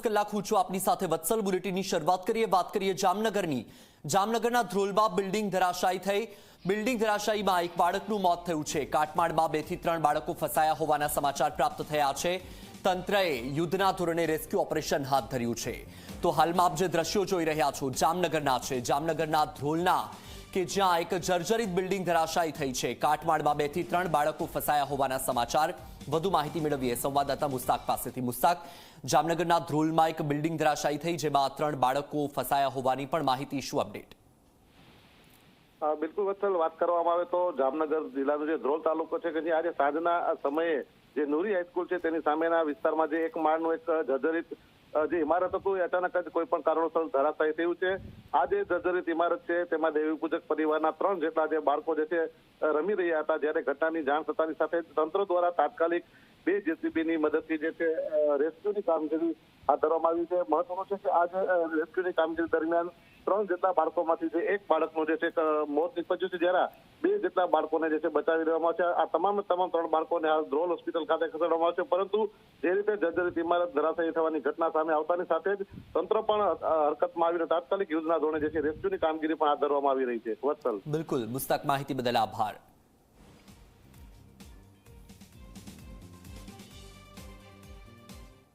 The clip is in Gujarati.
કલાક હું છું આપની સાથે વત્સલ બુલેટિનની શરૂઆત કરીએ. વાત કરીએ જામનગરની. જામનગરના ધ્રોલબા બિલ્ડિંગ ધરાશાયી થઈ. બિલ્ડિંગ ધરાશાયીમાં એક બાળકનું મોત થયું છે. કાટમાળમાં બેથી ત્રણ બાળકો ફસાયા હોવાના સમાચાર પ્રાપ્ત થયા છે. તંત્રએ યુદ્ધના ધોરણે રેસ્ક્યુ ઓપરેશન હાથ ધર્યું છે. તો હાલમાં આપ જે દ્રશ્યો જોઈ રહ્યા છો, જામનગરના છે. જામનગરના ધ્રોલના કે જ્યાં એક જર્જરિત બિલ્ડિંગ ધરાશાયી થઈ છે. કાટમાળમાં બેથી ત્રણ બાળકો ફસાયા હોવાના સમાચાર. વધુ માહિતી મેળવીએ સંવાદદાતા મુસ્તાક પાસેથી. મુસ્તાક, જામનગરના ધ્રોલમાં એક બિલ્ડિંગ ધરાશાયી થઈ જેમાં ત્રણ બાળકો ફસાયા હોવાની પણ માહિતી શું અપડેટ? બિલકુલ વત્સલ, વાત કરવામાં આવે તો જામનગર જિલ્લાનો જે ધ્રોલ તાલુકો છે કે જે આજે સાંજના સમયે જે નુરી હાઈસ્કૂલ છે તેની સામેના વિસ્તારમાં જે એક માળનું એક જર્જરિત જે ઇમારત હતું એ અચાનક જ કોઈ પણ કારણોસર ધરાશાય થયું છે. આ જે જર્જરિત ઇમારત છે, તેમાં દેવી પૂજક પરિવારના ત્રણ જેટલા જે બાળકો જે છે રમી રહ્યા હતા, જ્યારે ઘટનાની જાણ થતાની સાથે તંત્ર દ્વારા તાત્કાલિક બે જેસીબીની મદદથી જે છે રેસ્ક્યુની કામગીરી હાથ ધરવામાં આવી છે. મહત્વનું છે કે આ રેસ્ક્યુની કામગીરી દરમિયાન ત્રણ જેટલા બાળકોમાંથી જે એક બાળકનું જે છે મોત નીપજ્યું છે. જ્યારે બે જેટલા બાળકોને જે છે બચાવી લેવામાં આવશે. આ તમામ તમામ ત્રણ બાળકોને હાલ ધ્રોલ હોસ્પિટલ ખાતે ખસેડવામાં આવશે. પરંતુ જે રીતે જર્જરિત ઇમારત ધરાશયી થવાની ઘટના સામે આવતાની સાથે જ તંત્ર પણ હરકતમાં આવીને તાત્કાલિક યોજના ધોરણે જે છે રેસ્ક્યુની કામગીરી પણ હાથ ધરવામાં આવી રહી છે. વત્સલ. બિલકુલ. મુસ્તાક માહિતી બદલ આભાર.